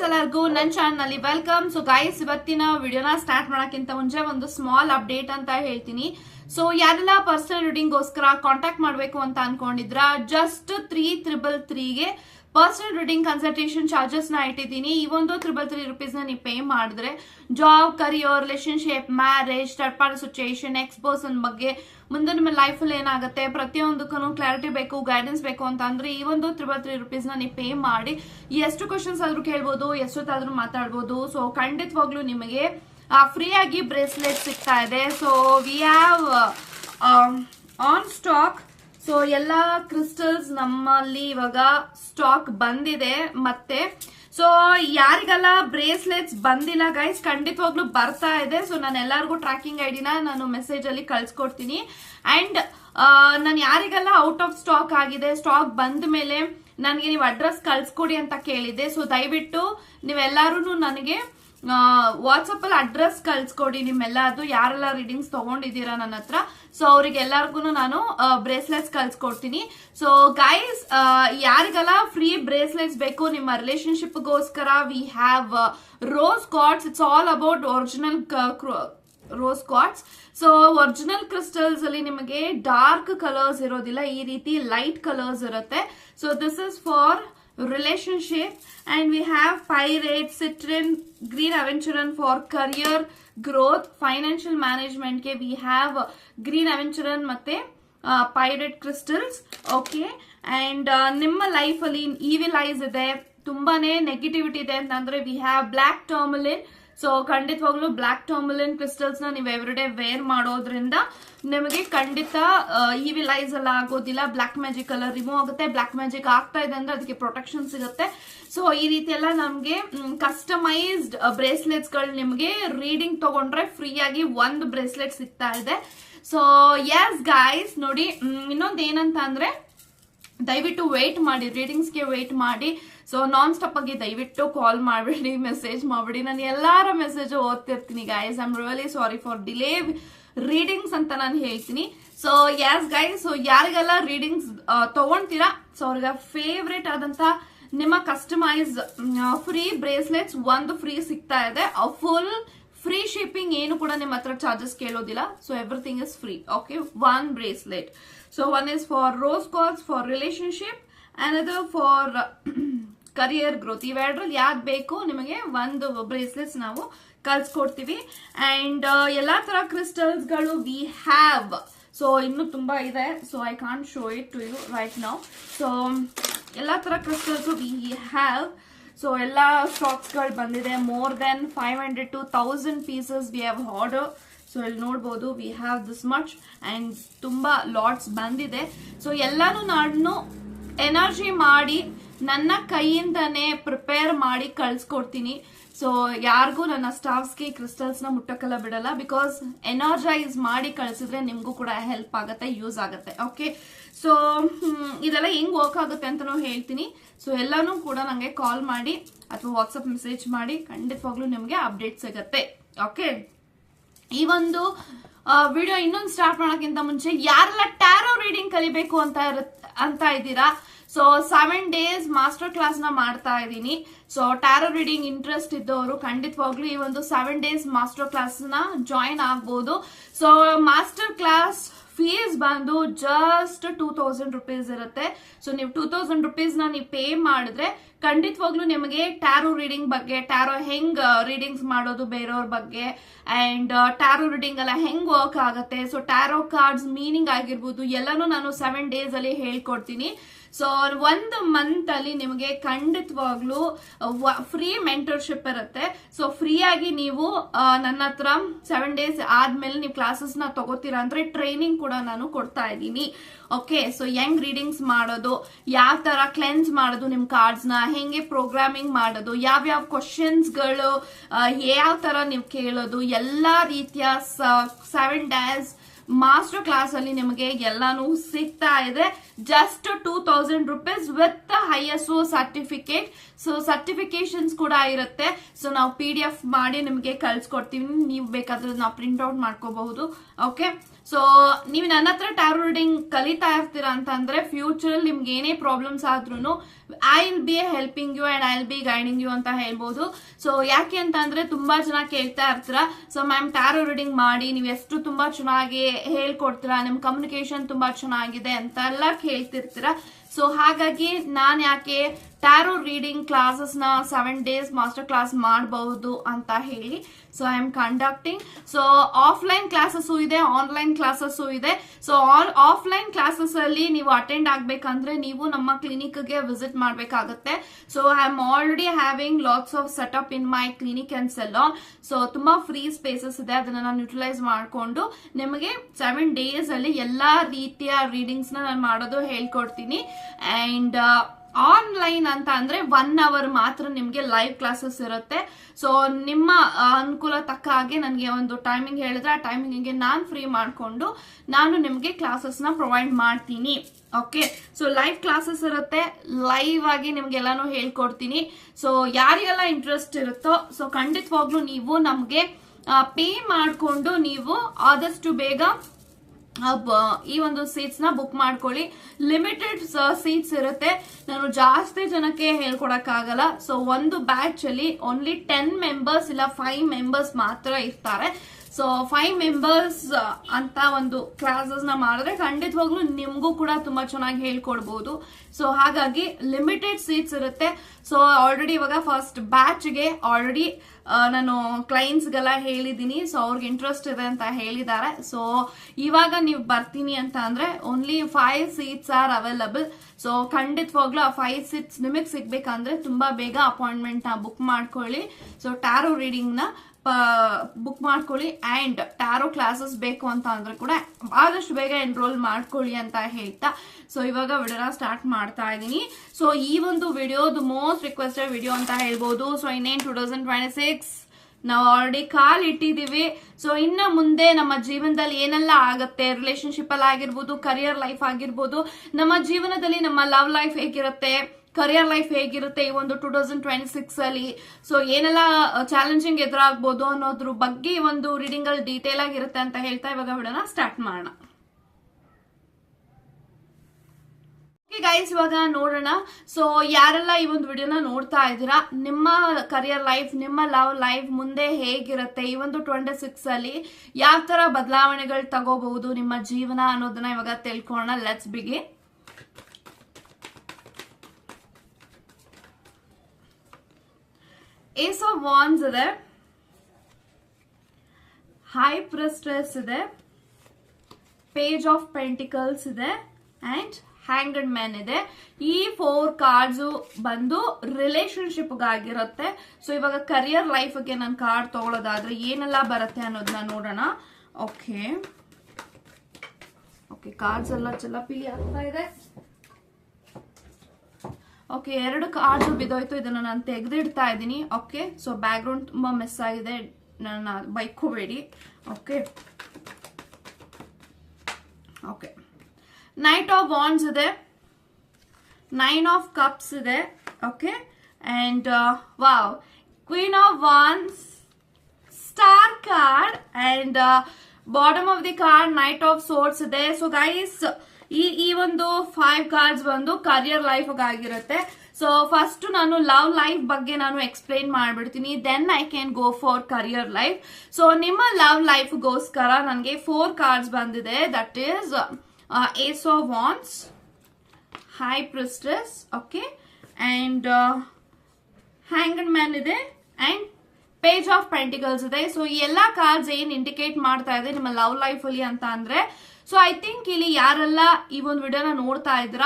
Guys ಎಲ್ಲರಿಗೂ ನನ್ನ channel welcome. So guys ಇವತ್ತಿನ ವಿಡಿಯೋನ ಸ್ಟಾರ್ಟ್ ಮಾಡೋಕ್ಕಿಂತ ಮುಂಚೆ ಒಂದು ಸ್ಮಾಲ್ ಅಪ್ಡೇಟ್ ಅಂತ ಹೇಳ್ತೀನಿ. ಸೊ ಯಾರೆಲ್ಲ ಪರ್ಸನಲ್ ರೀಡಿಂಗ್ಗೋಸ್ಕರ ಕಾಂಟ್ಯಾಕ್ಟ್ ಮಾಡಬೇಕು ಅಂತ ಅನ್ಕೊಂಡಿದ್ರ ಜಸ್ಟ್ ತ್ರೀ ತ್ರಿಬಲ್ ತ್ರೀಗೆ ಪರ್ಸನಲ್ ರೀಡಿಂಗ್ ಕನ್ಸಲ್ಟೇಷನ್ ಚಾರ್ಜಸ್ನ ಇಟ್ಟಿದ್ದೀನಿ. ಈ ಒಂದು ತ್ರಿಬಲ್ ತ್ರೀ ರುಪೀಸ್ನ ನೀವು ಪೇ ಮಾಡಿದ್ರೆ job career relationship marriage third party situation ex person ಬಗ್ಗೆ ಮುಂದೆ ನಿಮ್ಮ ಲೈಫಲ್ಲಿ ಏನಾಗುತ್ತೆ ಪ್ರತಿಯೊಂದಕ್ಕೂ ಕ್ಲಾರಿಟಿ ಬೇಕು ಗೈಡೆನ್ಸ್ ಬೇಕು ಅಂತ ಅಂದ್ರೆ ಈ ಒಂದು ತ್ರಿಬಲ್ ತ್ರೀ ರುಪೀಸ್ನ ನೀವು ಪೇ ಮಾಡಿ ಎಷ್ಟು ಕ್ವಶನ್ಸ್ ಆದರೂ ಕೇಳ್ಬೋದು, ಎಷ್ಟೊತ್ತಾದರೂ ಮಾತಾಡ್ಬೋದು. ಸೊ ಖಂಡಿತವಾಗ್ಲೂ ನಿಮಗೆ ಫ್ರೀ ಆಗಿ ಬ್ರೇಸ್ಲೆಟ್ ಸಿಗ್ತಾ ಇದೆ. So we have on stock so ಎಲ್ಲ ಕ್ರಿಸ್ಟಲ್ಸ್ ನಮ್ಮಲ್ಲಿ ಇವಾಗ ಸ್ಟಾಕ್ ಬಂದಿದೆ ಮತ್ತೆ. ಸೊ ಯಾರಿಗೆಲ್ಲ ಬ್ರೇಸ್ಲೆಟ್ಸ್ ಬಂದಿಲ್ಲ ಗೈಸ್ ಖಂಡಿತವಾಗ್ಲೂ ಬರ್ತಾ ಇದೆ. ಸೊ ನಾನು ಎಲ್ಲರಿಗೂ ಟ್ರ್ಯಾಕಿಂಗ್ ಐಡಿನ ನಾನು ಮೆಸೇಜ್ ಅಲ್ಲಿ ಕಳ್ಸಿಕೊಡ್ತೀನಿ. ಅಂಡ್ ನಾನು ಯಾರಿಗೆಲ್ಲ ಔಟ್ ಆಫ್ ಸ್ಟಾಕ್ ಆಗಿದೆ ಸ್ಟಾಕ್ ಬಂದ ಮೇಲೆ ನನಗೆ ನೀವು ಅಡ್ರೆಸ್ ಕಳ್ಸ್ಕೊಡಿ ಅಂತ ಕೇಳಿದೆ ಸೊ ದಯವಿಟ್ಟು ನೀವೆಲ್ಲರೂ ನನಗೆ ವಾಟ್ಸಪ್ ಅಲ್ಲಿ ಅಡ್ರೆಸ್ ಕಳ್ಸ್ಕೊಡಿ ನಿಮ್ಮೆಲ್ಲದು ಯಾರೆಲ್ಲ ರೀಡಿಂಗ್ಸ್ ತಗೊಂಡಿದ್ದೀರಾ ನನ್ನ ಹತ್ರ. ಸೊ ಅವ್ರಿಗೆಲ್ಲರಿಗೂ ನಾನು ಬ್ರೇಸ್ಲೆಟ್ಸ್ ಕಳ್ಸ್ಕೊಡ್ತೀನಿ. ಸೊ ಗೈಸ್ ಯಾರಿಗೆಲ್ಲ ಫ್ರೀ ಬ್ರೇಸ್ಲೆಟ್ಸ್ ಬೇಕು, ನಿಮ್ಮ ರಿಲೇಶನ್ಶಿಪ್ಗೋಸ್ಕರ we have rose cards it's all about original rose quartz so original crystals ಅಲ್ಲಿ ನಿಮಗೆ ಡಾರ್ಕ್ ಕಲರ್ಸ್ ಇರೋದಿಲ್ಲ. ಈ ರೀತಿ ಲೈಟ್ ಕಲರ್ಸ್ ಇರುತ್ತೆ. So this is for relationship and we have pirate citron green aventurine for career growth financial management ke we have green aventurin matte uh, pirate crystals okay and uh, nimma life alli evil eyes ide ತುಂಬಾನೇ negativity ಇದೆ ಅಂತಂದ್ರೆ we have black tourmaline so ಖಂಡಿತವಾಗ್ಲೂ black tourmaline ಕ್ರಿಸ್ಟಲ್ಸ್ನ ನೀವು everyday wear ಮಾಡೋದ್ರಿಂದ ನಿಮಗೆ ಖಂಡಿತ evil eyes ಎಲ್ಲ ಆಗೋದಿಲ್ಲ. ಬ್ಲಾಕ್ ಮ್ಯಾಜಿಕ್ ಎಲ್ಲ ರಿಮೂವ್ ಆಗುತ್ತೆ. ಬ್ಲಾಕ್ ಮ್ಯಾಜಿಕ್ ಆಗ್ತಾ ಇದೆ ಅಂದ್ರೆ ಅದಕ್ಕೆ ಪ್ರೊಟೆಕ್ಷನ್ ಸಿಗುತ್ತೆ. ಸೊ ಈ ರೀತಿ ಎಲ್ಲ ನಮಗೆ ಕಸ್ಟಮೈಸ್ಡ್ ಬ್ರೇಸ್ಲೆಟ್ಸ್ಗಳು ನಿಮಗೆ ರೀಡಿಂಗ್ ತಗೊಂಡ್ರೆ ಫ್ರೀ ಆಗಿ ಒಂದು ಬ್ರೇಸ್ಲೆಟ್ ಸಿಗ್ತಾ ಇದೆ. ಸೊ ಯಸ್ ಗಾಯ್ಸ್ ನೋಡಿ ಇನ್ನೊಂದು ಏನಂತ ಅಂದ್ರೆ ದಯವಿಟ್ಟು ವೇಟ್ ಮಾಡಿ ರೀಡಿಂಗ್ಸ್ಗೆ ವೇಟ್ ಮಾಡಿ. ಸೊ ನಾನ್ ಸ್ಟಾಪ್ ಆಗಿ ದಯವಿಟ್ಟು ಕಾಲ್ ಮಾಡಬೇಡಿ ಮೆಸೇಜ್ ಮಾಡಬೇಡಿ. ನಾನು ಎಲ್ಲಾರ message ಓದ್ತಿರ್ತೀನಿ guys I am really sorry for delay readings ಅಂತ ನಾನು ಹೇಳ್ತೀನಿ. ಸೊ ಯಾಸ್ ಗೈಸ್ ಸೊ ಯಾರಿಗೆಲ್ಲ ರೀಡಿಂಗ್ಸ್ ತಗೊಂತೀರಾ? ಸೊ ಅವ್ರಿಗೆ ಫೇವ್ರೇಟ್ ಆದಂತ ನಿಮ್ಮ ಕಸ್ಟಮೈಸ್ ಫ್ರೀ ಬ್ರೇಸ್ಲೆಟ್ಸ್ ಒಂದು ಫ್ರೀ ಸಿಗ್ತಾ ಇದೆ. ಫುಲ್ ಫ್ರೀ ಶಿಪ್ಪಿಂಗ್ ಏನು ಕೂಡ ನಿಮ್ಮ ಹತ್ರ ಚಾರ್ಜಸ್ ಕೇಳೋದಿಲ್ಲ. So everything is free okay one bracelet so one is for rose calls for relationship another for career growth ಇವೆರಡರಲ್ಲಿ ಯಾವ್ದು ಬೇಕು ನಿಮಗೆ ಒಂದು ಬ್ರೇಸ್ಲೆಟ್ಸ್ ನಾವು ಕಲ್ಸ್ಕೊಡ್ತೀವಿ ಅಂಡ್ ಎಲ್ಲಾ ತರ ಕ್ರಿಸ್ಟಲ್ಸ್ಗಳು ವಿ ಹ್ಯಾವ್ ಸೊ ಇನ್ನು ತುಂಬಾ ಇದೆ. So I can't show it to you right now so ಎಲ್ಲಾ ತರ ಕ್ರಿಸ್ಟಲ್ಸ್ ವಿ ಹ್ಯಾವ್ ಸೊ ಎಲ್ಲ ಸ್ಟಾಕ್ಸ್ಗಳು ಬಂದಿದೆ. More than five hundred to thousand pieces we have order so ಇಲ್ಲಿ ನೋಡ್ಬೋದು we have this much and ತುಂಬಾ ಲಾಟ್ಸ್ ಬಂದಿದೆ. So ಎಲ್ಲಾನು ನಾನು ಎನರ್ಜಿ ಮಾಡಿ ನನ್ನ ಕೈಯಿಂದನೇ ಪ್ರಿಪೇರ್ ಮಾಡಿ ಕಳ್ಸ್ಕೊಡ್ತೀನಿ. ಸೊ ಯಾರಿಗೂ ನನ್ನ ಸ್ಟಾಫ್ಸ್ಗೆ ಕ್ರಿಸ್ಟಲ್ಸ್ನ ಮುಟ್ಟಕ್ಕೆಲ್ಲ ಬಿಡಲ್ಲ. ಬಿಕಾಸ್ ಎನರ್ಜೈಸ್ ಮಾಡಿ ಕಳಿಸಿದ್ರೆ ನಿಮಗೂ ಕೂಡ ಹೆಲ್ಪ್ ಆಗುತ್ತೆ ಯೂಸ್ ಆಗುತ್ತೆ. ಓಕೆ ಸೊ ಇದೆಲ್ಲ ಹೆಂಗ್ ವರ್ಕ್ ಆಗುತ್ತೆ ಅಂತಲೂ ಹೇಳ್ತೀನಿ. ಸೊ ಎಲ್ಲನೂ ಕೂಡ ನನಗೆ ಕಾಲ್ ಮಾಡಿ ಅಥವಾ ವಾಟ್ಸಪ್ ಮೆಸೇಜ್ ಮಾಡಿ ಖಂಡಿತವಾಗ್ಲೂ ನಿಮಗೆ ಅಪ್ಡೇಟ್ ಸಿಗತ್ತೆ. ಓಕೆ ಈ ಒಂದು ವಿಡಿಯೋ ಇನ್ನೊಂದು ಸ್ಟಾರ್ಟ್ ಮಾಡೋಕ್ಕಿಂತ ಮುಂಚೆ ಯಾರೆಲ್ಲ ಟ್ಯಾರೋ ರೀಡಿಂಗ್ ಕಲಿಬೇಕು ಅಂತ ಅಂತ ಇದ್ದೀರಾ? ಸೊ ಸೆವೆನ್ ಡೇಸ್ ಮಾಸ್ಟರ್ ಕ್ಲಾಸ್ನ ಮಾಡ್ತಾ ಇದ್ದೀನಿ. ಸೊ ಟ್ಯಾರೋ ರೀಡಿಂಗ್ ಇಂಟ್ರೆಸ್ಟ್ ಇದ್ದವರು ಖಂಡಿತವಾಗ್ಲೂ ಈ ಒಂದು ಸೆವೆನ್ ಡೇಸ್ ಮಾಸ್ಟರ್ ಕ್ಲಾಸ್ನ ಜಾಯಿನ್ ಆಗ್ಬಹುದು ಸೊ ಮಾಸ್ಟರ್ ಕ್ಲಾಸ್ ಫೀಸ್ ಬಂದು ಜಸ್ಟ್ ಟೂ ತೌಸಂಡ್ ರುಪೀಸ್ ಇರುತ್ತೆ. ಸೊ ನೀವು ಟೂ ತೌಸಂಡ್ ರುಪೀಸ್ನ ನೀವು ಪೇ ಮಾಡಿದ್ರೆ ಖಂಡಿತವಾಗ್ಲೂ ನಿಮಗೆ ಟ್ಯಾರೋ ರೀಡಿಂಗ್ ಬಗ್ಗೆ ಟ್ಯಾರೋ ಹೆಂಗ್ ರೀಡಿಂಗ್ಸ್ ಮಾಡೋದು ಬೇರೆಯವ್ರ ಬಗ್ಗೆ ಅಂಡ್ ಟ್ಯಾರೋ ರೀಡಿಂಗ್ ಎಲ್ಲ ಹೆಂಗ್ ವರ್ಕ್ ಆಗುತ್ತೆ. ಸೊ ಟ್ಯಾರೋ ಕಾರ್ಡ್ಸ್ ಮೀನಿಂಗ್ ಆಗಿರ್ಬೋದು ಎಲ್ಲಾನು ನಾನು ಸೆವೆನ್ ಡೇಸ್ ಅಲ್ಲಿ ಹೇಳ್ಕೊಡ್ತೀನಿ. ಸೊ ಒಂದು ಮಂತ್ ಅಲ್ಲಿ ನಿಮಗೆ ಖಂಡಿತವಾಗ್ಲೂ ಫ್ರೀ ಮೆಂಟರ್ಶಿಪ್ ಇರುತ್ತೆ. ಸೊ ಫ್ರೀ ಆಗಿ ನೀವು ನನ್ನ ಹತ್ರ ಸೆವೆನ್ ಡೇಸ್ ಆದ್ಮೇಲೆ ನೀವು ಕ್ಲಾಸಸ್ನ ತಗೋತೀರಾ ಅಂದ್ರೆ ಟ್ರೈನಿಂಗ್ ಕೂಡ ನಾನು ಕೊಡ್ತಾ ಇದ್ದೀನಿ. ಓಕೆ ಸೊ ಹೆಂಗ್ ರೀಡಿಂಗ್ಸ್ ಮಾಡೋದು, ಯಾವ ತರ ಕ್ಲೆನ್ಸ್ ಮಾಡೋದು ನಿಮ್ ಕಾರ್ಡ್ಸ್ನ, ಹೆಂಗೆ ಪ್ರೋಗ್ರಾಮಿಂಗ್ ಮಾಡೋದು, ಯಾವ ಯಾವ ಕ್ವಶನ್ಸ್ಗಳು ಯಾವ ತರ ನೀವು ಕೇಳೋದು, ಎಲ್ಲಾ ರೀತಿಯ ಸೆವೆನ್ ಡೇಸ್ ಮಾಸ್ಟರ್ ಕ್ಲಾಸ್ ಅಲ್ಲಿ ನಿಮಗೆ ಎಲ್ಲಾನು ಸಿಗ್ತಾ ಇದೆ. Just two thousand rupees with I S O certificate so certifications ಕೂಡ ಇರುತ್ತೆ. ಸೊ ನಾವು ಪಿ ಡಿ ಎಫ್ ಮಾಡಿ ನಿಮಗೆ ಕಳ್ಸಿಕೊಡ್ತೀವಿ. ನೀವು ಬೇಕಾದ್ರೆ ನಾವು ಪ್ರಿಂಟ್ ಔಟ್ ಮಾಡ್ಕೋಬಹುದು. ಓಕೆ ಸೊ ನೀವು ನನ್ನ ಹತ್ರ ಟ್ಯಾರೋ ರೀಡಿಂಗ್ ಕಲಿತಾ ಇರ್ತೀರಾ ಅಂತಂದ್ರೆ ಫ್ಯೂಚರ್ ನಿಮ್ಗೆ ಏನೇ ಪ್ರಾಬ್ಲಮ್ಸ್ ಆದ್ರೂ I will be helping you and I will be guiding you ಅಂತ ಹೇಳ್ಬೋದು. ಸೊ ಯಾಕೆ ಅಂತ ಅಂದ್ರೆ ತುಂಬಾ ಜನ ಕೇಳ್ತಾ ಇರ್ತೀರ ಸೊ ಮ್ಯಾಮ್ ಟ್ಯಾರೋ ರೀಡಿಂಗ್ ಮಾಡಿ, ನೀವು ಎಷ್ಟು ತುಂಬಾ ಚೆನ್ನಾಗಿ ಹೇಳ್ಕೊಡ್ತೀರಾ, ನಿಮ್ ಕಮ್ಯುನಿಕೇಶನ್ ತುಂಬಾ ಚೆನ್ನಾಗಿದೆ ಅಂತೆಲ್ಲ ಕೇಳ್ತಿರ್ತೀರಾ. ಸೊ ಹಾಗಾಗಿ ನಾನು ಯಾಕೆ ಟ್ಯಾರೋ ರೀಡಿಂಗ್ ಕ್ಲಾಸಸ್ನ ಸೆವೆನ್ ಡೇಸ್ ಮಾಸ್ಟರ್ ಕ್ಲಾಸ್ ಮಾಡಬಹುದು ಅಂತ ಹೇಳಿ. So I am conducting so offline classes ಇದೆ ಆನ್ಲೈನ್ ಕ್ಲಾಸಸ್ ಇದೆ. ಸೊ ಆಲ್ ಆಫ್ಲೈನ್ ಕ್ಲಾಸಸ್ ಅಲ್ಲಿ ನೀವು ಅಟೆಂಡ್ ಆಗ್ಬೇಕಂದ್ರೆ ನೀವು ನಮ್ಮ ಕ್ಲಿನಿಕ್ಗೆ ವಿಸಿಟ್ ಮಾಡಬೇಕಾಗುತ್ತೆ. So I am already having lots of setup in my clinic and salon so ತುಂಬಾ ಫ್ರೀ ಸ್ಪೇಸಸ್ ಇದೆ, ಅದನ್ನ ನಾನು ಯುಟಿಲೈಸ್ ಮಾಡಿಕೊಂಡು ನಿಮಗೆ ಸೆವೆನ್ ಡೇಸ್ ಅಲ್ಲಿ ಎಲ್ಲಾ ರೀತಿಯ ರೀಡಿಂಗ್ಸ್ ನಾನು ಮಾಡೋದು ಹೇಳ್ಕೊಡ್ತೀನಿ. ಅಂಡ್ ಆನ್ಲೈನ್ ಅಂತ ಅಂದ್ರೆ ಒನ್ ಅವರ್ ಮಾತ್ರ ನಿಮ್ಗೆ ಲೈವ್ ಕ್ಲಾಸಸ್ ಇರುತ್ತೆ. ಸೊ ನಿಮ್ಮ ಅನುಕೂಲ ತಕ್ಕ ಹಾಗೆ ನನಗೆ ಒಂದು ಟೈಮಿಂಗ್ ಹೇಳಿದ್ರೆ ಆ ಟೈಮಿಂಗ್ಗೆ ನಾನು ಫ್ರೀ ಮಾಡಿಕೊಂಡು ನಾನು ನಿಮಗೆ ಕ್ಲಾಸಸ್ನ ಪ್ರೊವೈಡ್ ಮಾಡ್ತೀನಿ. ಓಕೆ ಸೊ ಲೈವ್ ಕ್ಲಾಸಸ್ ಇರುತ್ತೆ. ಲೈವ್ ಆಗಿ ನಿಮ್ಗೆಲ್ಲಾನು ಹೇಳ್ಕೊಡ್ತೀನಿ. ಸೊ ಯಾರಿಗೆಲ್ಲ ಇಂಟ್ರೆಸ್ಟ್ ಇರುತ್ತೋ ಸೊ ಖಂಡಿತವಾಗ್ಲೂ ನೀವು ನಮಗೆ ಪೇ ಮಾಡಿಕೊಂಡು ನೀವು ಆದಷ್ಟು ಬೇಗ ಈ ಒಂದು ಸೀಟ್ಸ್ನ ಬುಕ್ ಮಾಡ್ಕೊಳ್ಳಿ. ಲಿಮಿಟೆಡ್ ಸೀಟ್ಸ್ ಇರುತ್ತೆ. ನಾನು ಜಾಸ್ತಿ ಜನಕ್ಕೆ ಹೇಳ್ಕೊಡಕ್ಕಾಗಲ್ಲ. ಸೊ ಒಂದು ಬ್ಯಾಚ್ ಅಲ್ಲಿ ಓನ್ಲಿ ಟೆನ್ ಮೆಂಬರ್ಸ್ ಇಲ್ಲ ಫೈವ್ ಮೆಂಬರ್ಸ್ ಮಾತ್ರ ಇರ್ತಾರೆ. ಸೊ ಫೈವ್ ಮೆಂಬರ್ಸ್ ಅಂತ ಒಂದು ಕ್ಲಾಸಸ್ನ ಮಾಡಿದ್ರೆ ಖಂಡಿತವಾಗ್ಲೂ ನಿಮಗೂ ಕೂಡ ತುಂಬಾ ಚೆನ್ನಾಗಿ ಹೇಳ್ಕೊಡ್ಬೋದು. ಸೊ ಹಾಗಾಗಿ ಲಿಮಿಟೆಡ್ ಸೀಟ್ಸ್ ಇರುತ್ತೆ. ಸೊ ಆಲ್ರೆಡಿ ಇವಾಗ ಫಸ್ಟ್ ಬ್ಯಾಚ್ಗೆ ಆಲ್ರೆಡಿ ನಾನು ಕ್ಲೈಂಟ್ಸ್ಗೆಲ್ಲ ಹೇಳಿದ್ದೀನಿ. ಸೊ ಅವ್ರಿಗೆ ಇಂಟ್ರೆಸ್ಟ್ ಇದೆ ಅಂತ ಹೇಳಿದ್ದಾರೆ. ಸೊ ಇವಾಗ ನೀವು ಬರ್ತೀನಿ ಅಂತ ಅಂದ್ರೆ only five seats are available so ಖಂಡಿತವಾಗ್ಲೂ ಆ ಫೈವ್ ಸೀಟ್ಸ್ ನಿಮಗೆ ಸಿಗ್ಬೇಕಂದ್ರೆ ತುಂಬಾ ಬೇಗ ಅಪಾಯಿಂಟ್ಮೆಂಟ್ನ ಬುಕ್ ಮಾಡ್ಕೊಳ್ಳಿ. ಸೊ ಟ್ಯಾರೋ ರೀಡಿಂಗ್ನ ಬುಕ್ ಮಾಡ್ಕೊಳ್ಳಿ ಆ್ಯಂಡ್ ಟ್ಯಾರೋ ಕ್ಲಾಸಸ್ ಬೇಕು ಅಂತ ಅಂದ್ರೆ ಕೂಡ ಆದಷ್ಟು ಬೇಗ ಎನ್ರೋಲ್ ಮಾಡ್ಕೊಳ್ಳಿ ಅಂತ ಹೇಳ್ತಾ. ಸೊ ಇವಾಗ ವಿಡಿಯೋನ ಸ್ಟಾರ್ಟ್ ಮಾಡ್ತಾ ಇದ್ದೀನಿ. ಸೊ ಈ ಒಂದು ವಿಡಿಯೋದು ಮೋಸ್ಟ್ ರಿಕ್ವೆಸ್ಟೆಡ್ ವಿಡಿಯೋ ಅಂತ ಹೇಳ್ಬೋದು. ಸೊ ಇನ್ನೇನು ಟೂ ತೌಸಂಡ್ ಟ್ವೆಂಟಿ ಸಿಕ್ಸ್ ನಾವು ಆಲ್ರೆಡಿ ಕಾಲ್ ಇಟ್ಟಿದ್ದೀವಿ. ಸೊ ಇನ್ನು ಮುಂದೆ ನಮ್ಮ ಜೀವನದಲ್ಲಿ ಏನೆಲ್ಲ ಆಗುತ್ತೆ? ರಿಲೇಶನ್ಶಿಪ್ ಅಲ್ಲಿ ಆಗಿರ್ಬೋದು ಕರಿಯರ್ ಲೈಫ್ ಆಗಿರ್ಬೋದು, ನಮ್ಮ ಜೀವನದಲ್ಲಿ ನಮ್ಮ ಲವ್ ಲೈಫ್ ಹೇಗಿರುತ್ತೆ? ಕರಿಯರ್ ಲೈಫ್ ಹೇಗಿರುತ್ತೆ ಈ ಒಂದು ಟೂ ತೌಸಂಡ್ ಟ್ವೆಂಟಿ ಸಿಕ್ಸ್ ಅಲ್ಲಿ? ಸೊ ಏನೆಲ್ಲ ಚಾಲೆಂಜಿಂಗ್ ಎದುರಾಗ್ಬೋದು ಅನ್ನೋದ್ರ ಬಗ್ಗೆ ಒಂದು ರೀಡಿಂಗ್ ಅಲ್ಲಿ ಡೀಟೇಲ್ ಆಗಿರುತ್ತೆ ಅಂತ ಹೇಳ್ತಾ ಇವಾಗ ವಿಡಿಯೋನ ಸ್ಟಾರ್ಟ್ ಮಾಡೋಣ. ಗೈಸ್ ಇವಾಗ ನೋಡೋಣ. ಸೊ ಯಾರೆಲ್ಲ ಈ ಒಂದು ವಿಡಿಯೋನ ನೋಡ್ತಾ ಇದ್ದೀರಾ? ನಿಮ್ಮ ಕರಿಯರ್ ಲೈಫ್ ನಿಮ್ಮ ಲವ್ ಲೈಫ್ ಮುಂದೆ ಹೇಗಿರುತ್ತೆ ಈ ಒಂದು ಟ್ವೆಂಟಿ ಸಿಕ್ಸ್ ಅಲ್ಲಿ? ಯಾವ ತರ ಬದಲಾವಣೆಗಳು ತಗೋಬಹುದು ನಿಮ್ಮ ಜೀವನ ಅನ್ನೋದನ್ನ ಇವಾಗ ತಿಳ್ಕೊಳ್ಳೋಣ. ಲೆಟ್ಸ್ ಬಿಗಿ ಏಸ್ ಆಫ್ ವಾನ್ಸ್ ಇದೆ. ಹೈ ಪ್ರೆಸ್ಟ್ರೆಸ್ ಇದೆ. ಪೇಜ್ ಆಫ್ ಪೆಂಟಿಕಲ್ಸ್ ಇದೆ. ಅಂಡ್ ಹ್ಯಾಂಗಡ್ ಮ್ಯಾನ್ ಇದೆ. ಈ ಫೋರ್ ಕಾರ್ಡ್ಸ್ ಬಂದು ರಿಲೇಶನ್ಶಿಪ್ ಆಗಿರುತ್ತೆ ಸೊ ಇವಾಗ ಕರಿಯರ್ ಲೈಫ್ಗೆ ನಾನು ಕಾರ್ಡ್ ತಗೊಳ್ಳೋದಾದ್ರೆ ಏನೆಲ್ಲ ಬರುತ್ತೆ ಅನ್ನೋದನ್ನ ನೋಡೋಣ. ಓಕೆ ಓಕೆ ಕಾರ್ಡ್ಸ್ ಎಲ್ಲ ಚಲಪಿಲಿ ಆಗ್ತಾ ಇದೆ. ಓಕೆ ಎರಡು ಕಾರ್ಡ್ಸ್ ಬಿದ್ದೋಯ್ತು ಇದನ್ನ ನಾನು ತೆಗೆದಿಡ್ತಾ ಇದ್ದೀನಿ. ಓಕೆ ಸೊ ಬ್ಯಾಕ್ ಗ್ರೌಂಡ್ ತುಂಬಾ ಮೆಸ್ ಆಗಿದೆ. ನನ್ನ ಬೈಕೋಬೇಡಿ. Okay okay knight of wands ಇದೆ. ನೈನ್ ಆಫ್ ಕಪ್ಸ್ ಇದೆ. Okay and wow queen of wands star card and bottom of the card knight of swords ಇದೆ. ಸೊ ಗೈಸ್ ಈ ಈ ಒಂದು five cards ಬಂದು ಕರಿಯರ್ ಲೈಫ್ ಆಗಿರುತ್ತೆ. ಸೊ ಫಸ್ಟ್ ನಾನು love life ಬಗ್ಗೆ ನಾನು ಎಕ್ಸ್ಪ್ಲೈನ್ ಮಾಡ್ಬಿಡ್ತೀನಿ. Then I can go for career life so ನಿಮ್ಮ ಲವ್ ಲೈಫ್ಗೋಸ್ಕರ ನನಗೆ ಫೋರ್ ಕಾರ್ಡ್ಸ್ ಬಂದಿದೆ. That is ace of wands high priestess okay and hanged man ಇದೆ ಅಂಡ್ ಪೇಜ್ ಆಫ್ ಪೆಂಟಿಕಲ್ಸ್ ಇದೆ. So ಈ ಎಲ್ಲ ಕಾರ್ಡ್ಸ್ ಏನ್ ಇಂಡಿಕೇಟ್ ಮಾಡ್ತಾ ಇದೆ ನಿಮ್ಮ ಲವ್ ಲೈಫ್ ಅಲ್ಲಿ ಅಂತ ಅಂದ್ರೆ ಸೊ ಐ ಥಿಂಕ್ ಇಲ್ಲಿ ಯಾರೆಲ್ಲ ಈ ಒಂದು ವಿಡಿಯೋನ ನೋಡ್ತಾ ಇದ್ರ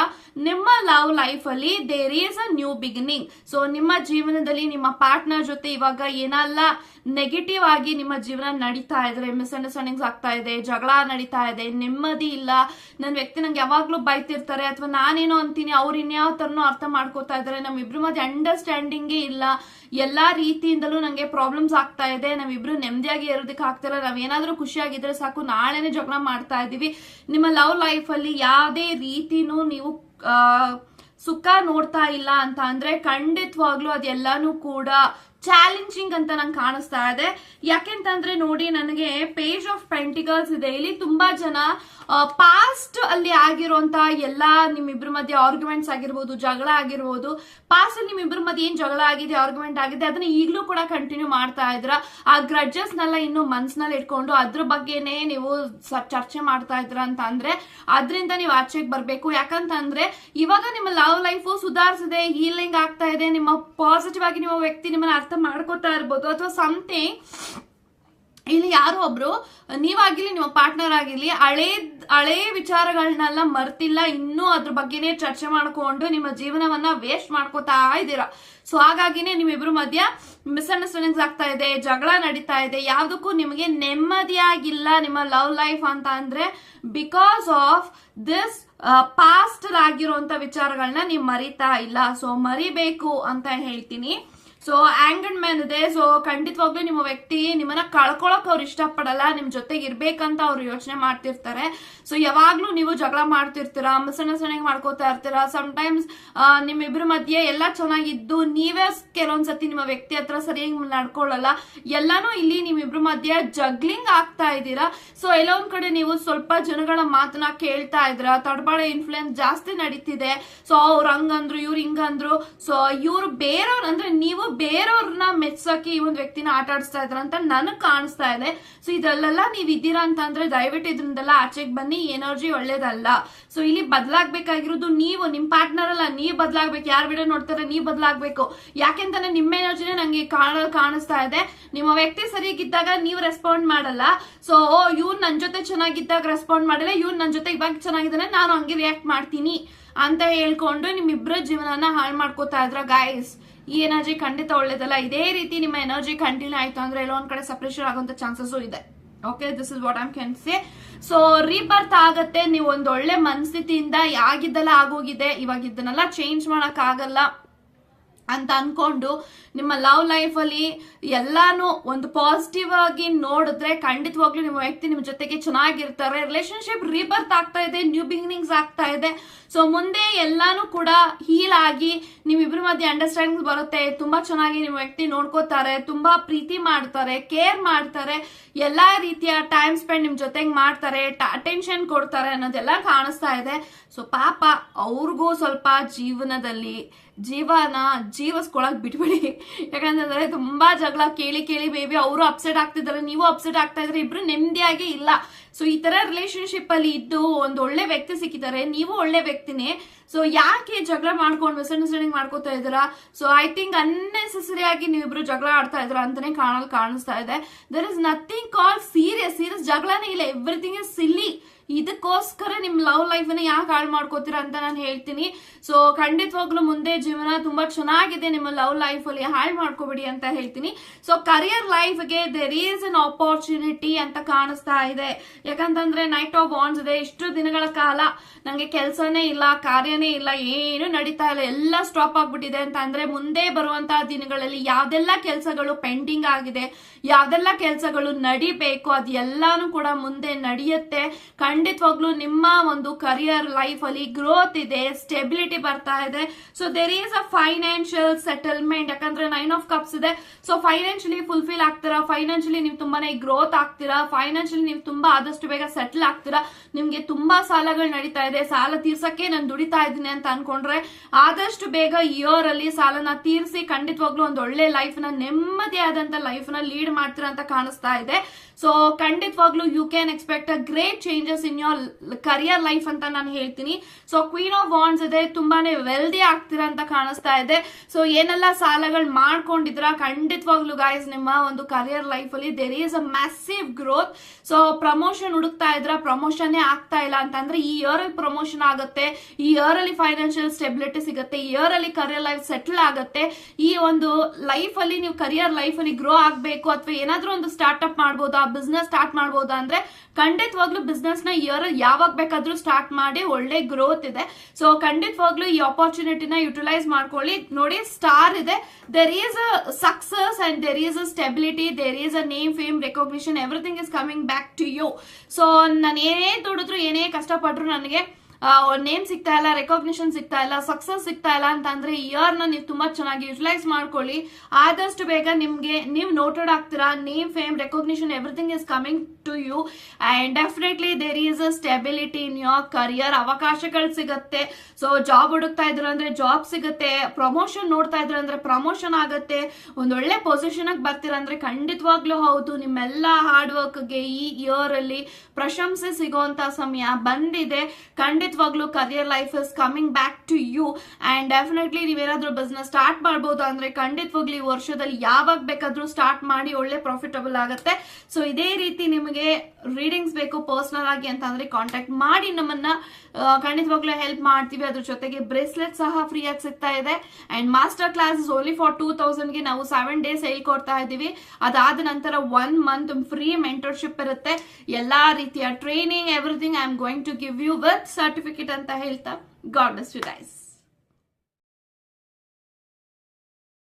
ನಿಮ್ಮ ಲವ್ ಲೈಫ್ ಅಲ್ಲಿ there is a new beginning so ನಿಮ್ಮ ಜೀವನದಲ್ಲಿ ನಿಮ್ಮ ಪಾರ್ಟ್ನರ್ ಜೊತೆ ಇವಾಗ ಏನೆಲ್ಲ ನೆಗೆಟಿವ್ ಆಗಿ ನಿಮ್ಮ ಜೀವನ ನಡೀತಾ ಇದ್ರೆ ಮಿಸ್ಅಂಡರ್ಸ್ಟ್ಯಾಂಡಿಂಗ್ಸ್ ಆಗ್ತಾ ಇದೆ, ಜಗಳ ನಡೀತಾ ಇದೆ, ನೆಮ್ಮದಿ ಇಲ್ಲ ನನ್ನ ವ್ಯಕ್ತಿ ನಂಗೆ ಯಾವಾಗ್ಲೂ ಬೈತಿರ್ತಾರೆ ಅಥವಾ ನಾನೇನೋ ಅಂತೀನಿ, ಅವ್ರು ಇನ್ಯಾವ ತರನೋ ಅರ್ಥ ಮಾಡ್ಕೋತಾ ಇದಾರೆ ನಮ್ಮಿಬ್ರು ಮಧ್ಯೆ ಅಂಡರ್ಸ್ಟ್ಯಾಂಡಿಂಗೇ ಇಲ್ಲ ಎಲ್ಲಾ ರೀತಿಯಿಂದಲೂ ನಂಗೆ ಪ್ರಾಬ್ಲಮ್ಸ್ ಆಗ್ತಾ ಇದೆ. ನಾವಿಬ್ರು ನೆಮ್ಮದಿಯಾಗಿ ಇರೋದಕ್ಕೆ ಆಗ್ತಿಲ್ಲ ನಾವೇನಾದ್ರೂ ಖುಷಿಯಾಗಿದ್ರೆ ಸಾಕು. ನಾಳೆನೆ ಜಗಳ ಮಾಡ್ತಾ ಇದೀವಿ ನಿಮ್ಮ ಲವ್ ಲೈಫ್ ಅಲ್ಲಿ ಯಾವುದೇ ರೀತಿನೂ ನೀವು ಸುಖ ನೋಡ್ತಾ ಇಲ್ಲ ಅಂತ ಅಂದ್ರೆ ಖಂಡಿತವಾಗ್ಲೂ ಅದೆಲ್ಲಾನು ಕೂಡ ಚಾಲೆಂಜಿಂಗ್ ಅಂತ ನಂಗೆ ಕಾಣಿಸ್ತಾ ಇದೆ. ಯಾಕೆಂತಂದ್ರೆ ನೋಡಿ, ನನಗೆ ಪೇಜ್ ಆಫ್ ಪೆಂಟಿಕಲ್ಸ್ ಇದೆ. ಇಲ್ಲಿ ತುಂಬಾ ಜನ ಪಾಸ್ಟ್ ಅಲ್ಲಿ ಆಗಿರುವಂತ ಎಲ್ಲಾ ನಿಮ್ಮಿಬ್ರ ಮಧ್ಯೆ ಆರ್ಗ್ಯುಮೆಂಟ್ಸ್ ಆಗಿರ್ಬೋದು, ಜಗಳ ಆಗಿರ್ಬೋದು ಪಾಸ್ಟ್ ಅಲ್ಲಿ ನಿಮ್ಮಿಬ್ರ ಮಧ್ಯೆ ಏನ್ ಜಗಳ ಆಗಿದೆ ಆರ್ಗ್ಯುಮೆಂಟ್ ಆಗಿದೆ, ಅದನ್ನ ಈಗಲೂ ಕೂಡ ಕಂಟಿನ್ಯೂ ಮಾಡ್ತಾ ಇದ್ರ. ಆ ಗ್ರಡ್ಜಸ್ನೆಲ್ಲ ಇನ್ನು ಮನ್ಸ್ನಲ್ಲಿ ಇಟ್ಕೊಂಡು ಅದ್ರ ಬಗ್ಗೆನೇ ನೀವು ಚರ್ಚೆ ಮಾಡ್ತಾ ಇದ್ರ ಅಂತ ಅಂದ್ರೆ ಅದರಿಂದ ನೀವು ಆಚೆಗೆ ಬರ್ಬೇಕು. ಯಾಕಂತಂದ್ರೆ ಇವಾಗ ನಿಮ್ಮ ಲವ್ ಲೈಫು ಸುಧಾರಿಸಿದೆ ಹೀಲಿಂಗ್ ಆಗ್ತಾ ಇದೆ, ನಿಮ್ಮ ಪಾಸಿಟಿವ್ ಆಗಿ ನಿಮ್ಮ ವ್ಯಕ್ತಿ ನಿಮ್ಮನ್ನ ಅರ್ಥ ಮಾಡ್ಕೋತಾ ಇರ್ಬೋದು ಅಥವಾ ಸಮಥಿಂಗ್ ಇಲ್ಲಿ ಯಾರೋ ಒಬ್ರು, ನೀವಾಗಿರ್ಲಿ, ನಿಮ್ಮ ಪಾರ್ಟ್ನರ್ ಆಗಿರ್ಲಿ, ಹಳೇ ಹಳೇ ವಿಚಾರಗಳನ್ನೆಲ್ಲ ಮರ್ತಿಲ್ಲ, ಇನ್ನೂ ಅದ್ರ ಬಗ್ಗೆನೇ ಚರ್ಚೆ ಮಾಡ್ಕೊಂಡು ನಿಮ್ಮ ಜೀವನವನ್ನ ವೇಸ್ಟ್ ಮಾಡ್ಕೋತಾ ಇದ್ದೀರಾ? ಸೊ ಹಾಗಾಗಿನೇ ನಿಮ್ಮಿಬ್ರು ಮಧ್ಯ ಮಿಸ್ಅಂಡರ್ಸ್ಟ್ಯಾಂಡಿಂಗ್ಸ್ ಆಗ್ತಾ ಇದೆ, ಜಗಳ ನಡೀತಾ ಇದೆ. ಯಾವುದಕ್ಕೂ ನಿಮಗೆ ನೆಮ್ಮದಿಯಾಗಿಲ್ಲ ನಿಮ್ಮ ಲವ್ ಲೈಫ್ ಅಂತ ಅಂದ್ರೆ ಬಿಕಾಸ್ ಆಫ್ ದಿಸ್ ಪಾಸ್ಟ್ ಆಗಿರುವಂತ ವಿಚಾರಗಳನ್ನ ನೀವು ಮರಿತಾ ಇಲ್ಲ. ಸೊ ಮರಿಬೇಕು ಅಂತ ಹೇಳ್ತೀನಿ. ಸೊ ಆಂಗಡ್ ಮ್ಯಾನ್ ಇದೆ. ಸೊ ಖಂಡಿತವಾಗ್ಲೂ ನಿಮ್ಮ ವ್ಯಕ್ತಿ ನಿಮ್ಮನ್ನ ಕಳ್ಕೊಳಕ್ ಅವ್ರು ಇಷ್ಟಪಡಲ್ಲ. ನಿಮ್ ಜೊತೆಗೆ ಇರ್ಬೇಕಂತ ಅವ್ರು ಯೋಚನೆ ಮಾಡ್ತಿರ್ತಾರೆ. ಸೊ ಯಾವಾಗ್ಲೂ ನೀವು ಜಗಳ ಮಾಡ್ತಿರ್ತೀರ? ಸಣ್ಣ ಸಣ್ಣಗೆ ಮಾಡ್ಕೋತಾ ಇರ್ತೀರಾ? ಟೈಮ್ಸ್ ನಿಮ್ಮಿಬ್ರ ಮಧ್ಯೆ ಎಲ್ಲ ಚೆನ್ನಾಗಿದ್ದು ನೀವೇ ಕೆಲವೊಂದ್ಸತಿ ನಿಮ್ಮ ವ್ಯಕ್ತಿ ಹತ್ರ ಸರಿಯಾಗಿ ನಡ್ಕೊಳ್ಳಲ್ಲ. ಎಲ್ಲಾನು ಇಲ್ಲಿ ನಿಮ್ಮಿಬ್ರ ಮಧ್ಯೆ ಜಗ್ಲಿಂಗ್ ಆಗ್ತಾ ಇದ್ದೀರಾ? ಸೊ ಎಲ್ಲೊಂದ್ ಕಡೆ ನೀವು ಸ್ವಲ್ಪ ಜನಗಳ ಮಾತನ್ನ ಕೇಳ್ತಾ ಇದ್ರ ತಡಬಾಳ ಇನ್ಫ್ಲೂಯೆನ್ಸ್ ಜಾಸ್ತಿ ನಡೀತಿದೆ. ಸೊ ಅವ್ರು ಹಂಗಂದ್ರು, ಇವ್ರು ಹಿಂಗಂದ್ರು. ಸೊ ಇವ್ರು ಬೇರೆಯವ್ರು ಅಂದ್ರೆ ನೀವು ಬೇರೆಯವ್ರನ್ನ ಮೆಚ್ಚಕ್ಕೆ ಈ ಒಂದು ವ್ಯಕ್ತಿನ ಆಟ ಆಡಿಸ್ತಾ ಇದ್ರ ಅಂತ ನನಗೆ ಕಾಣಿಸ್ತಾ ಇದೆ. ಸೊ ಇದರಲ್ಲೆಲ್ಲ ನೀವ್ ಇದ್ದೀರಾ ಅಂತಂದ್ರೆ ದಯವಿಟ್ಟು ಇದ್ರಿಂದೆಲ್ಲ ಆಚೆಗೆ ಬನ್ನಿ. ಎನರ್ಜಿ ಒಳ್ಳೇದಲ್ಲ. ಸೊ ಇಲ್ಲಿ ಬದಲಾಗ್ಬೇಕಾಗಿರೋದು ನೀವು, ನಿಮ್ ಪಾರ್ಟ್ನರ್ ಅಲ್ಲ, ನೀವ್ ಬದಲಾಗ್ಬೇಕು. ಯಾರು ವಿಡಿಯೋ ನೋಡ್ತಾರೆ, ನೀವ್ ಬದಲಾಗ್ಬೇಕು. ಯಾಕೆಂತಾನೆ ನಿಮ್ಮ ಎನರ್ಜಿನೇ ನಂಗೆ ಕಾಣ ಕಾಣಿಸ್ತಾ ಇದೆ. ನಿಮ್ಮ ವ್ಯಕ್ತಿ ಸರಿಯಾಗಿದ್ದಾಗ ನೀವು ರೆಸ್ಪಾಂಡ್ ಮಾಡಲ್ಲ. ಸೊ ಇವ್ನು ನನ್ ಜೊತೆ ಚೆನ್ನಾಗಿದ್ದಾಗ ರೆಸ್ಪಾಂಡ್ ಮಾಡಿಲ್ಲ. ಇವ್ರು ನನ್ ಜೊತೆ ಇವಾಗ ಚೆನ್ನಾಗಿದ್ದಾನೆ. ನಾನು ಹಂಗೆ ರಿಯಾಕ್ಟ್ ಮಾಡ್ತೀನಿ ಅಂತ ಹೇಳ್ಕೊಂಡು ನಿಮ್ಮಿಬ್ಬರ ಜೀವನನ ಹಾಳು ಮಾಡ್ಕೋತಾ ಇದ್ರ ಗಾಯ್ಸ್ ಈ ಎನರ್ಜಿ ಖಂಡಿತ ಒಳ್ಳೇದಲ್ಲ. ಇದೇ ರೀತಿ ನಿಮ್ಮ ಎನರ್ಜಿ ಕಂಟಿನ್ಯೂ ಆಯ್ತು ಅಂದ್ರೆ ಎಲ್ಲೋ ಒಂದ್ ಕಡೆ ಸಪ್ರೇಷನ್ ಆಗುವಂತ ಚಾನ್ಸಸ್ ಇದೆ. Okay this is what I'm can say so rebirth ಆಗತ್ತೆ. ನೀವು ಒಂದ್ ಒಳ್ಳೆ ಮನಸ್ಥಿತಿಯಿಂದ ಆಗಿದ್ದೆಲ್ಲ ಆಗೋಗಿದೆ ಇವಾಗ ಇದನ್ನೆಲ್ಲ ಚೇಂಜ್ ಮಾಡಕ್ ಆಗಲ್ಲ ಅಂತ ಅನ್ಕೊಂಡು ನಿಮ್ಮ ಲವ್ ಲೈಫ್ ಅಲ್ಲಿ ಎಲ್ಲಾನು ಒಂದು ಪಾಸಿಟಿವ್ ಆಗಿ ನೋಡಿದ್ರೆ ಖಂಡಿತವಾಗ್ಲೂ ನಿಮ್ಮ ವ್ಯಕ್ತಿ ನಿಮ್ಮ ಜೊತೆಗೆ ಚೆನ್ನಾಗಿರ್ತಾರೆ. ರಿಲೇಶನ್ಶಿಪ್ ರೀಬರ್ತ್ ಆಗ್ತಾ ಇದೆ ನ್ಯೂ ಬಿಗಿನಿಂಗ್ಸ್ ಆಗ್ತಾ ಇದೆ. ಸೊ ಮುಂದೆ ಎಲ್ಲಾನು ಕೂಡ ಹೀಲ್ ಆಗಿ ನಿಮ್ಮಿಬ್ರ ಮಧ್ಯೆ ಅಂಡರ್ಸ್ಟ್ಯಾಂಡಿಂಗ್ ಬರುತ್ತೆ. ತುಂಬಾ ಚೆನ್ನಾಗಿ ನಿಮ್ಮ ವ್ಯಕ್ತಿ ನೋಡ್ಕೋತಾರೆ, ತುಂಬಾ ಪ್ರೀತಿ ಮಾಡ್ತಾರೆ ಕೇರ್ ಮಾಡ್ತಾರೆ, ಎಲ್ಲಾ ರೀತಿಯ ಟೈಮ್ ಸ್ಪೆಂಡ್ ನಿಮ್ ಜೊತೆಗೆ ಮಾಡ್ತಾರೆ ಅಟೆನ್ಷನ್ ಕೊಡ್ತಾರೆ ಅನ್ನೋದೆಲ್ಲ ಕಾಣಿಸ್ತಾ ಇದೆ. ಸೊ ಪಾಪ ಅವ್ರಿಗೂ ಸ್ವಲ್ಪ ಜೀವನದಲ್ಲಿ ಜೀವನ ಜೀವಸ್ಕೊಳಕ್ ಬಿಟ್ಬಿಡಿ. ಯಾಕಂತಂದ್ರೆ ತುಂಬಾ ಜಗಳ, ಕೇಳಿ ಕೇಳಿ ಬೇಬಿ ಅವರು ಅಪ್ಸೆಟ್ ಆಗ್ತಿದ್ದಾರೆ, ನೀವು ಅಪ್ಸೆಟ್ ಆಗ್ತಾ ಇದ್ರೆ ಇಬ್ರು ನೆಮ್ಮದಿಯಾಗಿ ಇಲ್ಲ. ಸೊ ಈ ತರ ರಿಲೇಶನ್ಶಿಪ್ ಅಲ್ಲಿ ಇದ್ದು ಒಂದು ಒಳ್ಳೆ ವ್ಯಕ್ತಿ ಸಿಕ್ಕಿದ್ದಾರೆ, ನೀವು ಒಳ್ಳೆ ವ್ಯಕ್ತಿನೇ ಸೊ ಯಾಕೆ ಜಗಳ ಮಾಡ್ಕೊಂಡು ಮಿಸ್ಅಂಡರ್ಸ್ಟ್ಯಾಂಡಿಂಗ್ ಮಾಡ್ಕೋತಾ ಇದ್ದೀರಾ? ಸೊ ಐ ಥಿಂಕ್ ಅನ್ನೆಸೆಸರಿ ಆಗಿ ನೀವಿಬ್ರು ಜಗಳ ಆಡ್ತಾ ಇದ್ರ ಅಂತಾನೆ ಕಾಣಲ್ ಕಾಣಿಸ್ತಾ ಇದೆ. There is nothing call serious serious ಜಗಳನೇ ಇಲ್ಲ. ಎವ್ರಿಥಿಂಗ್ ಇಸ್ ಸಿಲ್ಲಿ ಇದಕ್ಕೋಸ್ಕರ ನಿಮ್ ಲವ್ ಲೈಫ್ನ ಯಾಕೆ ಹಾಳು ಮಾಡ್ಕೋತೀರಾ ಅಂತ ನಾನು ಹೇಳ್ತೀನಿ. ಸೊ ಖಂಡಿತವಾಗ್ಲೂ ಮುಂದೆ ಜೀವನ ತುಂಬಾ ಚೆನ್ನಾಗಿದೆ. ನಿಮ್ಮ ಲವ್ ಲೈಫ್ ಅಲ್ಲಿ ಹಾಳು ಮಾಡ್ಕೋಬೇಡಿ ಅಂತ ಹೇಳ್ತೀನಿ. ಸೊ ಕರಿಯರ್ ಲೈಫ್ಗೆ ದೇರ್ ಈಸ್ ಅನ್ ಆಪರ್ಚುನಿಟಿ ಅಂತ ಕಾಣಿಸ್ತಾ ಇದೆ. ಯಾಕಂತಂದ್ರೆ ನೈಟ್ ಆಫ್ ಬಾಂಡ್ಸ್ ಇದೆ. ಇಷ್ಟು ದಿನಗಳ ಕಾಲ ನಂಗೆ ಕೆಲಸನೇ ಇಲ್ಲ ಕಾರ್ಯನೇ ಇಲ್ಲ, ಏನು ನಡೀತಾ ಇಲ್ಲ, ಎಲ್ಲ ಸ್ಟಾಪ್ ಆಗ್ಬಿಟ್ಟಿದೆ ಅಂತ ಅಂದ್ರೆ ಮುಂದೆ ಬರುವಂತಹ ದಿನಗಳಲ್ಲಿ ಯಾವ್ದೆಲ್ಲ ಕೆಲಸಗಳು ಪೆಂಡಿಂಗ್ ಆಗಿದೆ, ಯಾವ್ದೆಲ್ಲ ಕೆಲಸಗಳು ನಡಿಬೇಕು ಅದೆಲ್ಲಾನು ಕೂಡ ಮುಂದೆ ನಡೆಯುತ್ತೆ. ಖಂಡಿತವಾಗ್ಲೂ ನಿಮ್ಮ ಒಂದು ಕರಿಯರ್ ಲೈಫ್ ಅಲ್ಲಿ ಗ್ರೋತ್ ಇದೆ ಸ್ಟೆಬಿಲಿಟಿ ಬರ್ತಾ ಇದೆ. So there is a financial settlement ಯಾಕಂದ್ರೆ ನೈನ್ ಆಫ್ ಕಪ್ಸ್ ಇದೆ. ಸೊ ಫೈನಾನ್ಷಿಯಲಿ ಫುಲ್ಫಿಲ್ ಆಗ್ತೀರಾ? ಫೈನಾನ್ಷಿಯಲಿ ನೀವು ತುಂಬಾನೇ ಗ್ರೋತ್ ಆಗ್ತೀರಾ? ಫೈನಾನ್ಷಿಯಲಿ ನೀವು ತುಂಬಾ ಆದಷ್ಟು ಬೇಗ ಸೆಟಲ್ ಆಗ್ತೀರಾ? ನಿಮ್ಗೆ ತುಂಬಾ ಸಾಲಗಳು ನಡೀತಾ ಇದೆ. ಸಾಲ ತೀರ್ಸಕ್ಕೆ ನಾನು ದುಡಿತಾ ಇದ್ದೀನಿ ಅಂತ ಅನ್ಕೊಂಡ್ರೆ ಆದಷ್ಟು ಬೇಗ ಇಯರ್ ಅಲ್ಲಿ ಸಾಲನ ತೀರಿಸಿ ಖಂಡಿತವಾಗ್ಲೂ ಒಂದು ಒಳ್ಳೆ ಲೈಫ್ನ ನೆಮ್ಮದಿಯಾದಂತ ಲೈಫ್ನ ಲೀಡ್ ಮಾಡ್ತೀರಾ ಅಂತ ಕಾಣಿಸ್ತಾ ಇದೆ. ಸೊ ಖಂಡಿತವಾಗ್ಲೂ you can expect a great changes in your career life ಅಂತ ನಾನು ಹೇಳ್ತೀನಿ. ಸೊ ಕ್ವೀನ್ ಆಫ್ ವಾನ್ಸ್ ಇದೆ, ತುಂಬಾನೇ ವೆಲ್ದಿ ಆಗ್ತೀರಾ ಅಂತ ಕಾಣಿಸ್ತಾ ಇದೆ. ಸೊ ಏನೆಲ್ಲ ಸಾಲಗಳು ಮಾಡ್ಕೊಂಡಿದ್ರ ಖಂಡಿತವಾಗ್ಲೂ ಗಾಯ್ಸ್ ನಿಮ್ಮ ಒಂದು ಕರಿಯರ್ ಲೈಫ್ ಅಲ್ಲಿ there is a massive growth so promotion ಹುಡುಕ್ತಾ ಇದ್ರ ಪ್ರಮೋಷನ್ ಆಗ್ತಾ ಇಲ್ಲ ಅಂತಂದ್ರೆ ಈ ಇಯರ್ ಅಲ್ಲಿ ಪ್ರಮೋಷನ್ ಆಗುತ್ತೆ. ಈ ಇಯರ್ ಅಲ್ಲಿ ಫೈನಾನ್ಷಿಯಲ್ ಸ್ಟೆಬಿಲಿಟಿ ಸಿಗುತ್ತೆ ಇಯರ್ ಅಲ್ಲಿ ಕರಿಯರ್ ಲೈಫ್ ಸೆಟಲ್ ಆಗುತ್ತೆ. ಈ ಒಂದು ಲೈಫ್ ಅಲ್ಲಿ ನೀವು ಕರಿಯರ್ ಲೈಫ್ ಅಲ್ಲಿ ಗ್ರೋ ಆಗಬೇಕು ಅಥವಾ ಏನಾದ್ರೂ ಒಂದು ಸ್ಟಾರ್ಟ್ಅಪ್ ಮಾಡ್ಬೋದಾ ಬಿಸ್ನೆಸ್ ಸ್ಟಾರ್ಟ್ ಮಾಡ್ಬೋದಾ ಅಂದ್ರೆ ಖಂಡಿತವಾಗ್ಲೂ ಬಿಸ್ನೆಸ್ನ ಇಯರ್ ಯಾವಾಗ ಬೇಕಾದ್ರೂ ಸ್ಟಾರ್ಟ್ ಮಾಡಿ ಒಳ್ಳೆ ಗ್ರೋತ್ ಇದೆ. ಸೊ ಖಂಡಿತವಾಗ್ಲೂ ಈ ಆಪರ್ಚುನಿಟಿನ ಯುಟಿಲೈಸ್ ಮಾಡ್ಕೊಳ್ಳಿ. ನೋಡಿ ಸ್ಟಾರ್ ಇದೆ. There is a success and there is a stability there is a name fame recognition everything is coming back to you so ನಾನು ಏನೇ ದುಡಿದ್ರು, ಏನೇ ಕಷ್ಟಪಟ್ರು ನನಗೆ ನೇಮ್ ಸಿಗ್ತಾ ಇಲ್ಲ ರೆಕಾಗ್ನಿಷನ್ ಸಿಗ್ತಾ ಇಲ್ಲ ಸಕ್ಸಸ್ ಸಿಗ್ತಾ ಇಲ್ಲ ಅಂತ ಅಂದ್ರೆ ಇಯರ್ನ ನೀವು ತುಂಬಾ ಚೆನ್ನಾಗಿ ಯುಟಿಲೈಸ್ ಮಾಡ್ಕೊಳ್ಳಿ. ಆದಷ್ಟು ಬೇಗ ನಿಮ್ಗೆ, ನೀವು ನೋಟೆಡ್ ಆಗ್ತೀರಾ name fame recognition everything is coming to you and definitely there is a stability in your career ಅವಕಾಶಗಳು ಸಿಗುತ್ತೆ. ಸೊ ಜಾಬ್ ಹುಡುಕ್ತಾ ಇದ್ರು ಅಂದ್ರೆ ಜಾಬ್ ಸಿಗುತ್ತೆ. ಪ್ರಮೋಷನ್ ನೋಡ್ತಾ ಇದ್ರು ಅಂದ್ರೆ ಪ್ರಮೋಷನ್ ಆಗುತ್ತೆ. ಒಂದೊಳ್ಳೆ ಪೊಸಿಷನ್ ಬರ್ತೀರಾ ಅಂದ್ರೆ ಖಂಡಿತವಾಗ್ಲೂ ಹೌದು. ನಿಮ್ಮೆಲ್ಲ ಹಾರ್ಡ್ ವರ್ಕ್ಗೆ ಈ ಇಯರ್ ಅಲ್ಲಿ ಪ್ರಶಂಸೆ ಸಿಗುವಂತ ಸಮಯ ಬಂದಿದೆ. ಖಂಡಿತವಾಗ್ಲೂ career life is coming back to you and definitely ನೀವೇನಾದ್ರೂ ಬಿಸ್ನೆಸ್ ಸ್ಟಾರ್ಟ್ ಮಾಡಬಹುದು ಅಂದ್ರೆ ಖಂಡಿತವಾಗ್ಲಿ ವರ್ಷದಲ್ಲಿ ಯಾವಾಗ ಬೇಕಾದ್ರೂ ಸ್ಟಾರ್ಟ್ ಮಾಡಿ ಒಳ್ಳೆ ಪ್ರಾಫಿಟಬಲ್ ಆಗುತ್ತೆ. ಸೊ ಇದೇ ರೀತಿ ನಿಮಗೆ ರೀಡಿಂಗ್ಸ್ ಬೇಕು ಪರ್ಸನಲ್ ಆಗಿ ಅಂತ ಅಂದ್ರೆ ಕಾಂಟ್ಯಾಕ್ಟ್ ಮಾಡಿ ನಮ್ಮನ್ನ ಖಂಡಿತವಾಗ್ಲೂ ಹೆಲ್ಪ್ ಮಾಡ್ತೀವಿ. ಅದ್ರ ಜೊತೆಗೆ ಬ್ರೇಸ್ಲೆಟ್ ಸಹ ಫ್ರೀ ಆಗಿ ಸಿಗ್ತಾ ಇದೆ. And master classes only for two ತೌಸಂಡ್ಗೆ ನಾವು ಸೆವೆನ್ ಡೇಸ್ ಹೇಳ್ಕೊಡ್ತಾ ಇದ್ದೀವಿ. ಅದಾದ ನಂತರ ಒನ್ ಮಂತ್ ಫ್ರೀ ಮೆಂಟರ್ಶಿಪ್ ಇರುತ್ತೆ. ಎಲ್ಲಾ ರೀತಿಯ training everything I am going to give you with certificate ಅಂತ ಹೇಳ್ತಾ. God you guys